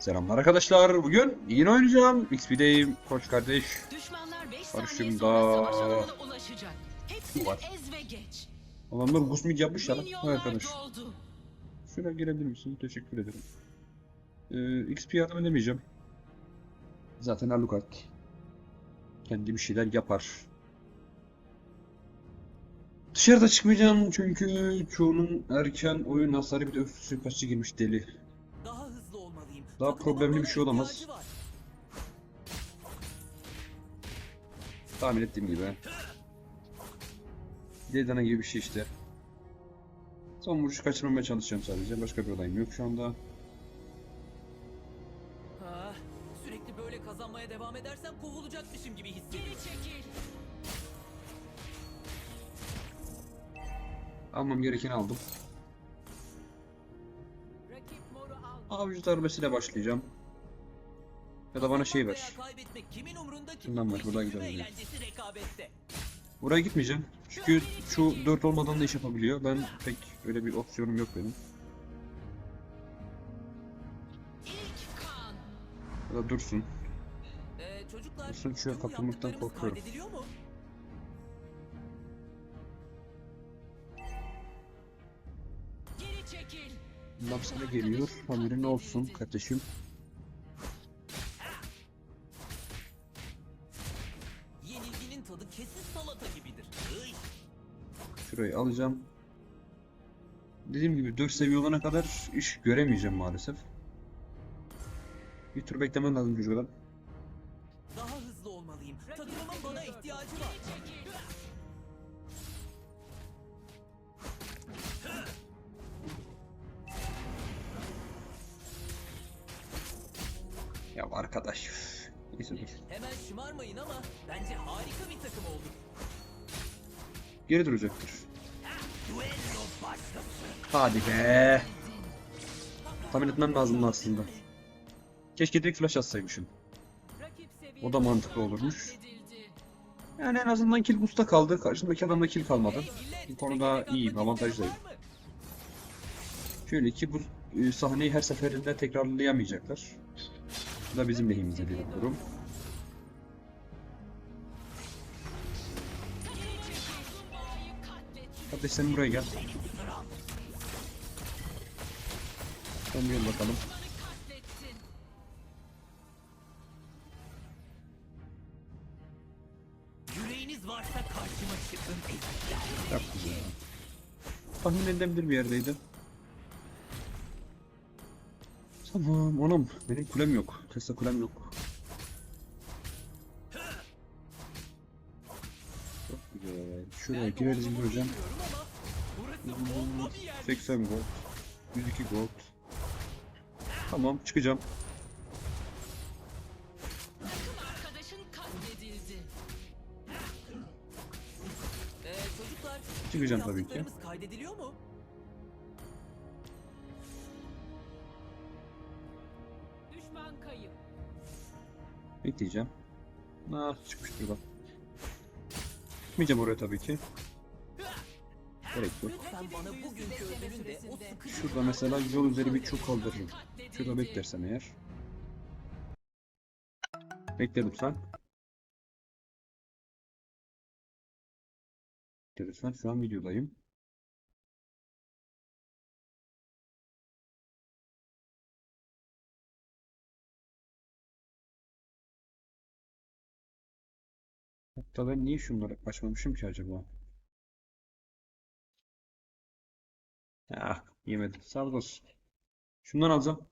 Selamlar arkadaşlar. Bugün yine oynayacağım. XP'deyim. Koç kardeş. Düşmanlar 5 Karşımda-. Hepsini var. Adamlar gusmik yapmışlar. Milyonlar Arkadaş. Şuraya girebilir misin? Teşekkür ederim. Ee, XP yardım edemeyeceğim. Zaten Alucard. Kendi bir şeyler yapar. Dışarıda çıkmayacağım çünkü çoğunun erken oyun hasarı bir de öfke suikastçı girmiş deli. Daha problemli bir şey olamaz. Tahmin ettiğim gibi. Deldana gibi bir şey işte. Son vuruşu kaçırmamaya çalışacağım sadece. Başka bir olayım yok şu anda. Sürekli böyle kazanmaya devam edersem kovulacakmışım gibi hissediyorum. Geri çekil. Almam gerekeni aldım. Avcı darbesiyle başlayacağım. Ya da bana şey ver. Şundan ver, Bu buradan gidelim. Buraya gitmeyeceğim. Çünkü şu 4 olmadan da iş yapabiliyor. Ben pek öyle bir opsiyonum yok benim. Ya da dursun. Dursun tüm kapılmaktan korkuyorum. Geri çekil. Bundan sana geliyor. Haberin olsun kardeşim. Yenilginin tadı kesin salata gibidir. Iy. Şurayı alacağım. Dediğim gibi 4 seviye olana kadar iş göremeyeceğim maalesef. Bir tur beklemem lazım çocuklar. Daha hızlı olmalıyım. Takımımın bana ihtiyacı var. Arkadaş. üf. Hemen şımarmayın ama bence harika bir takım olduk. Geri duracaktır. Duello başlasın. Hadi be. Tahmin etmem lazımdı aslında. Keşke direkt flash atsaymışım. O da mantıklı olurmuş. Yani en azından kill boost'ta kaldı. Karşımdaki adamda kill kalmadı. Bu konuda iyiyim, avantajlıyım. Şöyle ki bu e, sahneyi her seferinde tekrarlayamayacaklar. Bu da bizim lehimize bir durum. Kardeş sen buraya gel. Sen gel bakalım. Yüreğiniz varsa karşıma çıkın. Çok güzel. Tahmin edilebilir bir yerdeydi. Tamam anam benim kulem yok. Tesla kulem yok. Çok güzel. Şuraya gireriz bir hocam. Bilmiyorum ama burası bomba bir yer. 80 gold. 102 gold. Tamam çıkacağım. Çıkacağım tabii ki. kaydediliyor mu? Bekleyeceğim. Ah çıkmıştır bak. Gitmeyeceğim oraya tabii ki. Gerek yok. Şurada mesela yol üzeri bir çuk kaldırırım. Şurada beklersem eğer. Bekle lütfen. Bekle lütfen. Şu an videodayım. Hatta ben niye şunları açmamışım ki acaba? Ah, yemedim. Sağlık olsun. Şundan alacağım.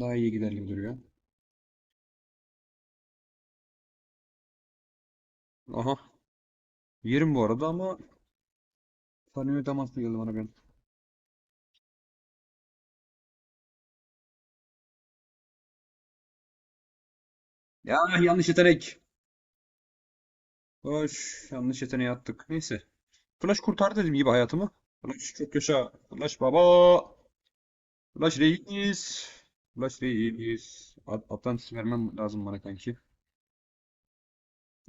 Daha iyi gider gibi duruyor. Aha. Yerim bu arada ama Fanio damaslı geldi bana ben. Ya yanlış yetenek. Hoş, yanlış yeteneği attık. Neyse. Flash kurtardı dediğim gibi hayatımı. Flash çok yaşa. Flash baba. Flash reis. Flash reis. At Atlantis vermem lazım bana kanki.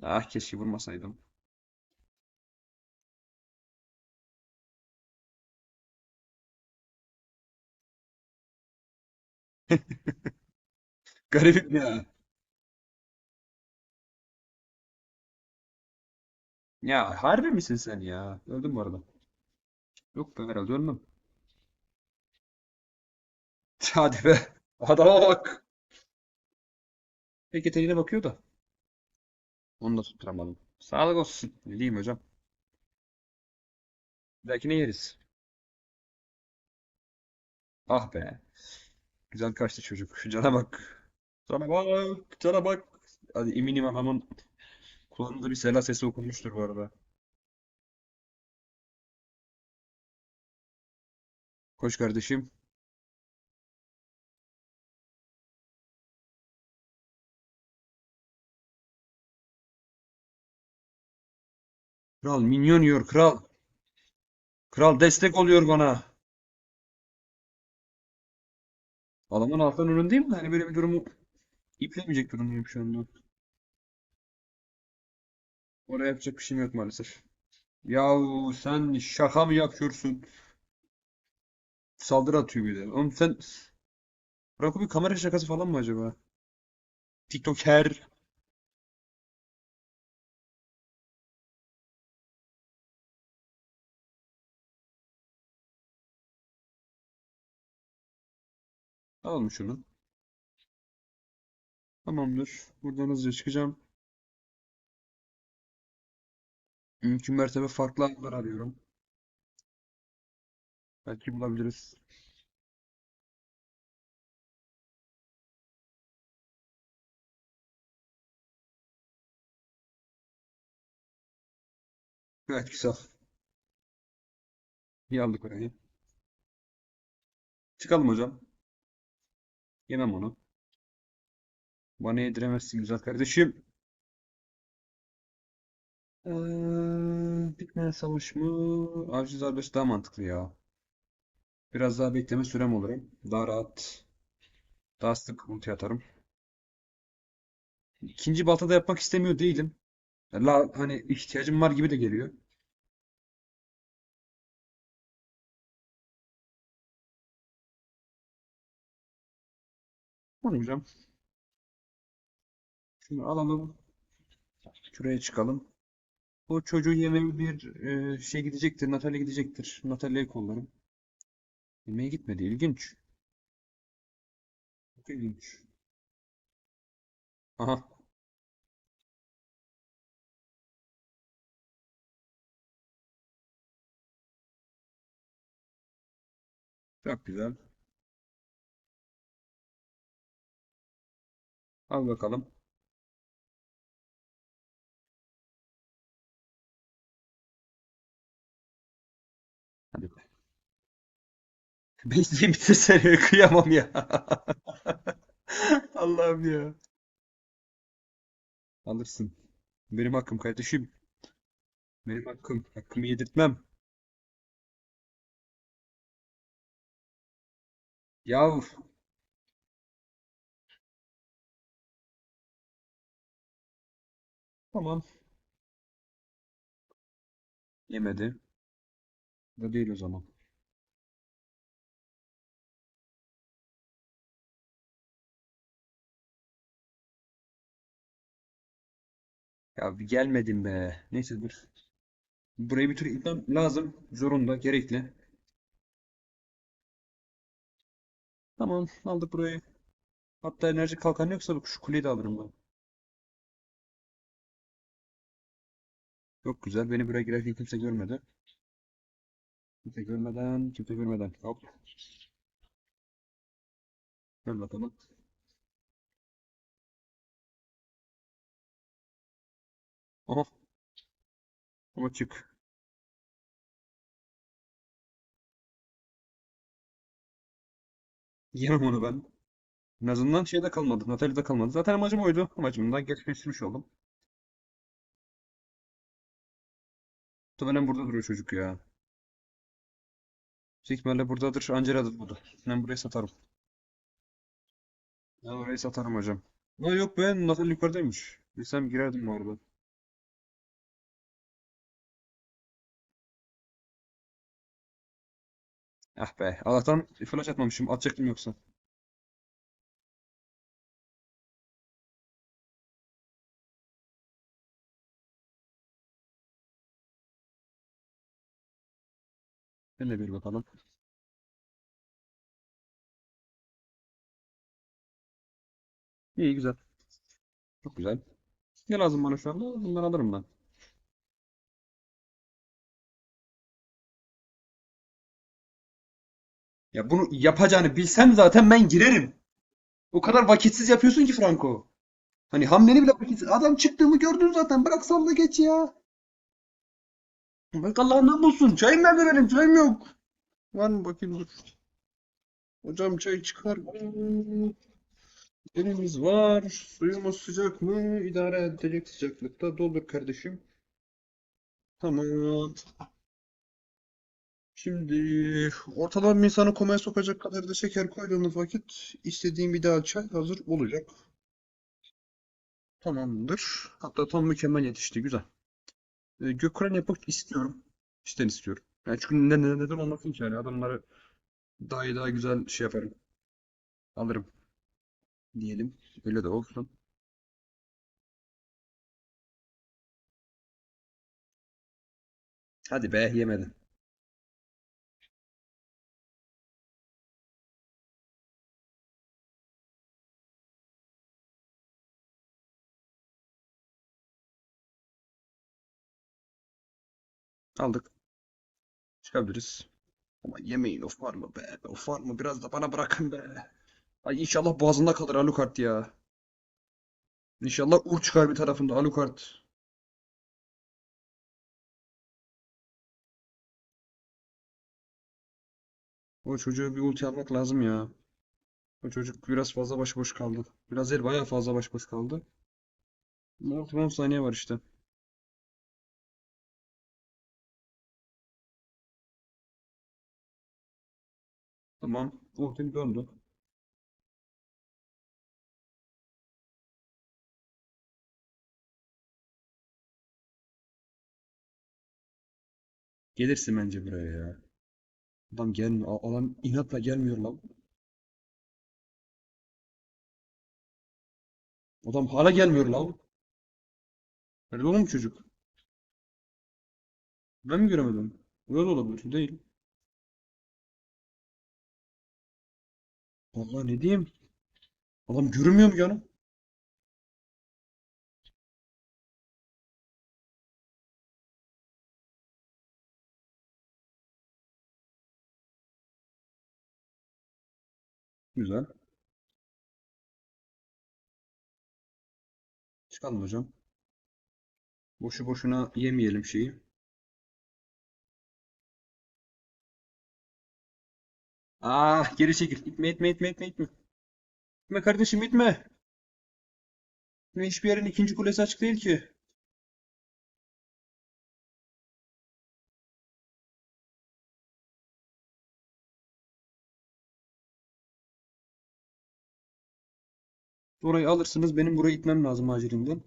Ah keşke vurmasaydım. Garibim ya. Ya harbi misin sen ya? Öldüm bu arada. Yok be herhalde ölmem. Hadi be. Adama bak. Peki yeteneğine bakıyor da. Onu da tutturamadım. Sağlık olsun. Ne diyeyim hocam. Belki ne yeriz. Ah be. Güzel kaçtı çocuk. Cana bak. Cana bak. Cana bak. Hadi eminim adamın kulağında bir sela sesi okunmuştur bu arada. Koş kardeşim. Kral minyon yiyor kral. Kral destek oluyor bana. Adamın alttan önündeyim mi? Hani böyle bir durumu iplemeyecek durumdayım şu anda. Oraya yapacak bir şeyim yok maalesef. Yahu sen şaka mı yapıyorsun? Saldırı atıyor bir de. Oğlum sen bırak bir kamera şakası falan mı acaba? TikToker. Alalım şunu. Tamamdır. Buradan hızlıca çıkacağım. Mümkün mertebe farklı alanlar arıyorum. Belki bulabiliriz. Gayet güzel. İyi aldık orayı. Çıkalım hocam. Yemem onu. Bana yediremezsin güzel kardeşim. Ee, savaş mı? Avcı darbesi daha mantıklı ya. Biraz daha bekleme sürem olur. Daha rahat. Daha sık ulti atarım. İkinci baltada yapmak istemiyor değilim. La, hani ihtiyacım var gibi de geliyor. Hocam. Şunu alalım. Şuraya çıkalım. O çocuğu yemeye bir e, şey gidecektir. Natalya gidecektir. Natalya'yı kollarım. Yemeğe gitmedi. İlginç. Çok ilginç. Aha. Çok güzel. Al bakalım. Bekleyeyim bitirsene. Kıyamam ya. Allah'ım ya. Alırsın. Benim hakkım kardeşim. Benim hakkım. Hakkımı yedirtmem. Yav. Tamam. Yemedi. Da değil o zaman. Ya bir gelmedin be. Neyse dur. Burayı bir tur itmem lazım. Zorunda, gerekli. Tamam, aldık burayı. Hatta enerji kalkan yoksa bak şu kuleyi de alırım ben. Çok güzel. Beni buraya girerken kimse görmedi. Kimse görmeden, kimse görmeden. Hop. Gel bakalım. Aha. Ama çık. Yemem onu ben. En azından şeyde kalmadı. Natalya'da kalmadı. Zaten amacım oydu. Amacımdan gerçekleştirmiş oldum. Muhtemelen burada duruyor çocuk ya. Büyük ihtimalle buradadır. Angela'dır bu da. Ben burayı satarım. Ben orayı satarım hocam. Ha yok be. Natalya yukarıdaymış. Bilsem girerdim orada. Ah be. Allah'tan flash atmamışım. Atacaktım yoksa. Şöyle bir bakalım. İyi güzel. Çok güzel. Ne lazım bana şu anda? Bunları alırım ben. Ya bunu yapacağını bilsem zaten ben girerim. O kadar vakitsiz yapıyorsun ki Franco. Hani hamleni bile vakitsiz. Adam çıktığımı gördün zaten. Bırak salla geç ya. Bak Allah'ından bulsun. Çayım nerede benim? Çayım yok. Var mı bakayım dur. Hocam çay çıkar. Elimiz var. Suyumuz sıcak mı? İdare edecek sıcaklıkta. Doldur kardeşim. Tamam. Şimdi ortalama bir insanı komaya sokacak kadar da şeker koyduğunuz vakit istediğim ideal çay hazır olacak. Tamamdır. Hatta tam mükemmel yetişti. Güzel. Ee, Gökkuren yapmak istiyorum. İşten istiyorum. Yani çünkü neden, neden, neden olmasın ki yani adamları daha iyi daha güzel şey yaparım. Alırım. Diyelim. Öyle de olsun. Hadi be yemedin. Aldık. Çıkabiliriz. Ama yemeyin of var mı be? Of var mı? Biraz da bana bırakın be. Ay inşallah boğazında kalır Alucard ya. İnşallah ur çıkar bir tarafında Alucard. O çocuğu bir ulti almak lazım ya. O çocuk biraz fazla başıboş kaldı. Biraz değil bayağı fazla başıboş kaldı. Ulti 10 saniye var işte. Tamam. Ultim döndü. Gelirsin bence buraya ya. Adam gelmiyor. Adam inatla gelmiyor lan. Adam hala gelmiyor lan. Nerede oğlum çocuk? Ben mi göremedim? Burada da olabilir. Değil. Vallahi ne diyeyim? Adam görünmüyor mu canım? Güzel. Çıkalım hocam. Boşu boşuna yemeyelim şeyi. Ah geri çekil. İtme itme itme itme itme. İtme kardeşim itme. İtme, Hiçbir yerin ikinci kulesi açık değil ki. Orayı alırsınız. Benim burayı itmem lazım acilinden.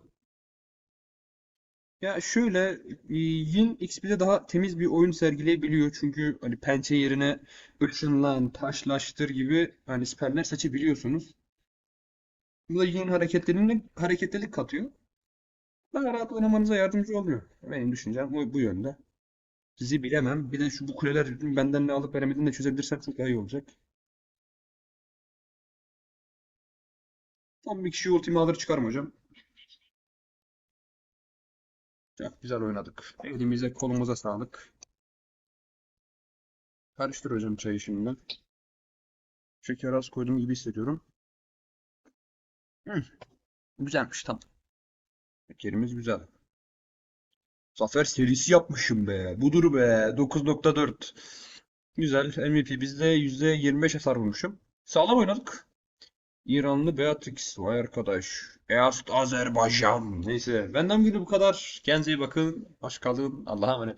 Ya şöyle e, Yin XP'de daha temiz bir oyun sergileyebiliyor. Çünkü hani pençe yerine ışınlan, taşlaştır gibi hani siperler seçebiliyorsunuz. Bu da Yin hareketlerine hareketlilik katıyor. Daha rahat oynamanıza yardımcı oluyor. Benim düşüncem bu, bu yönde. Sizi bilemem. Bir de şu bu kuleler benden ne alıp veremediğini de çözebilirsem çok daha iyi olacak. Son bir kişi ultimi alır çıkarım hocam. Çok güzel oynadık. Elimize kolumuza sağlık. Karıştır hocam çayı şimdi. Şeker az koydum gibi hissediyorum. Hı, güzelmiş tamam. Şekerimiz güzel. Zafer serisi yapmışım be. Budur be. 9.4. Güzel. MVP bizde %25 hasar vurmuşum. Sağlam oynadık. İranlı Beatrix. Vay arkadaş. East Azerbaycan. Neyse. Benden bugün bu kadar. Kendinize iyi bakın. Hoş kalın. Allah'a emanet olun.